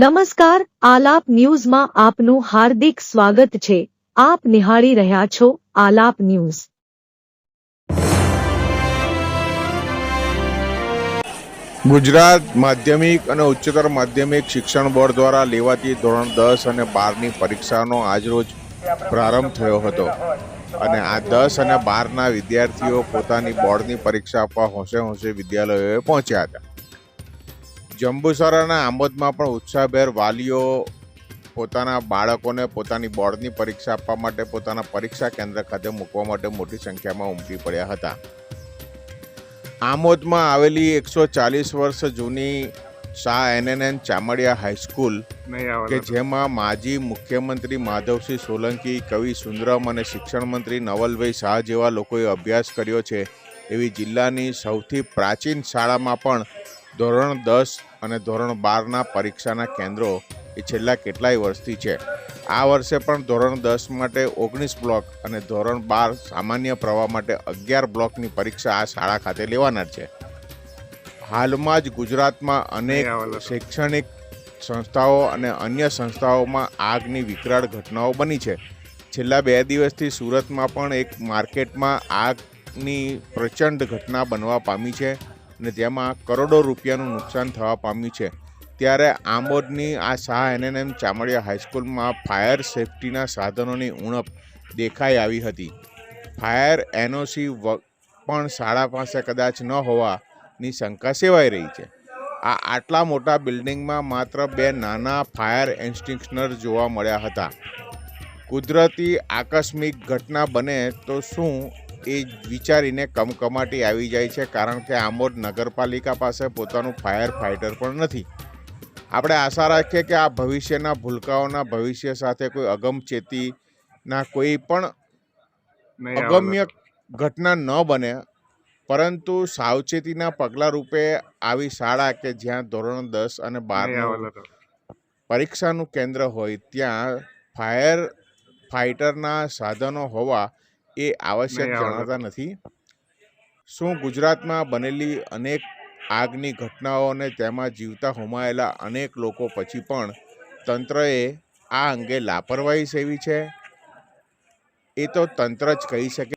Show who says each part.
Speaker 1: નમસ્કાર આલાપ ન્યૂઝમાં આપનું હાર્દિક સ્વાગત છે આપ નિહાળી રહ્યા છો આલાપ ન્યૂઝ
Speaker 2: ગુજરાત માધ્યમિક અને ઉચ્ચતર માધ્યમિક શિક્ષણ બોર્ડ દ્વારા લેવાતી ધોરણ દસ અને બારની પરીક્ષાનો આજરોજ પ્રારંભ થયો હતો અને આ દસ અને બારના વિદ્યાર્થીઓ પોતાની બોર્ડની પરીક્ષા આપવા હોંશે હોંશે વિદ્યાલયોએ પહોંચ્યા હતા જંબુસરાના આમોદમાં પણ ઉત્સાહભેર વાલીઓ પોતાના બાળકોને પોતાની બોર્ડની પરીક્ષા આપવા માટે પોતાના પરીક્ષા કેન્દ્ર ખાતે મૂકવા માટે મોટી સંખ્યામાં ઉમટી પડ્યા હતા આમોદમાં આવેલી એકસો ચાલીસ વર્ષ જૂની શાહ એનએનએન ચામડિયા હાઈસ્કૂલ કે જેમાં માજી મુખ્યમંત્રી માધવસિંહ સોલંકી કવિ સુંદરમ અને શિક્ષણ મંત્રી નવલભાઈ શાહ જેવા લોકોએ અભ્યાસ કર્યો છે એવી જિલ્લાની સૌથી પ્રાચીન શાળામાં પણ ધોરણ દસ અને ધોરણ બારના પરીક્ષાના કેન્દ્રો એ છેલ્લા કેટલાય વર્ષથી છે આ વર્ષે પણ ધોરણ દસ માટે ઓગણીસ બ્લોક અને ધોરણ બાર સામાન્ય પ્રવાહ માટે અગિયાર બ્લોકની પરીક્ષા આ શાળા ખાતે લેવાના છે હાલમાં જ ગુજરાતમાં અનેક શૈક્ષણિક સંસ્થાઓ અને અન્ય સંસ્થાઓમાં આગની વિકરાળ ઘટનાઓ બની છે છેલ્લા બે દિવસથી સુરતમાં પણ એક માર્કેટમાં આગની પ્રચંડ ઘટના બનવા પામી છે અને જેમાં કરોડો રૂપિયાનું નુકસાન થવા પામ્યું છે ત્યારે આંબોદની આ શાહ એનએનએમ ચામડિયા હાઈસ્કૂલમાં ફાયર સેફટીના સાધનોની ઉણપ દેખાઈ આવી હતી ફાયર એનઓસી પણ શાળા પાસે કદાચ ન હોવાની શંકા સેવાઈ રહી છે આ આટલા મોટા બિલ્ડિંગમાં માત્ર બે નાના ફાયર એન્સ્ટિંક્શનર જોવા મળ્યા હતા કુદરતી આકસ્મિક ઘટના બને તો શું એ વિચારીને કમકમાટી આવી જાય છે કારણ કે આમોદ નગરપાલિકા પાસે પોતાનું ફાયર ફાઇટર પણ નથી આપણે આશા રાખીએ કે આ ભવિષ્યના ભૂલકાઓના ભવિષ્ય સાથે કોઈ અગમચેતીના કોઈ પણ અગમ્ય ઘટના ન બને પરંતુ સાવચેતીના પગલાં રૂપે આવી શાળા કે જ્યાં ધોરણ દસ અને બાર પરીક્ષાનું કેન્દ્ર હોય ત્યાં ફાયર ફાઇટરના સાધનો હોવા એ આવશ્યક જણાતા નથી શું ગુજરાતમાં બનેલી અનેક આગની ઘટનાઓ અને તેમાં જીવતા હોમાયેલા અનેક લોકો પછી પણ તંત્રએ આ અંગે લાપરવાહી સેવી છે એ તો તંત્ર જ કહી શકે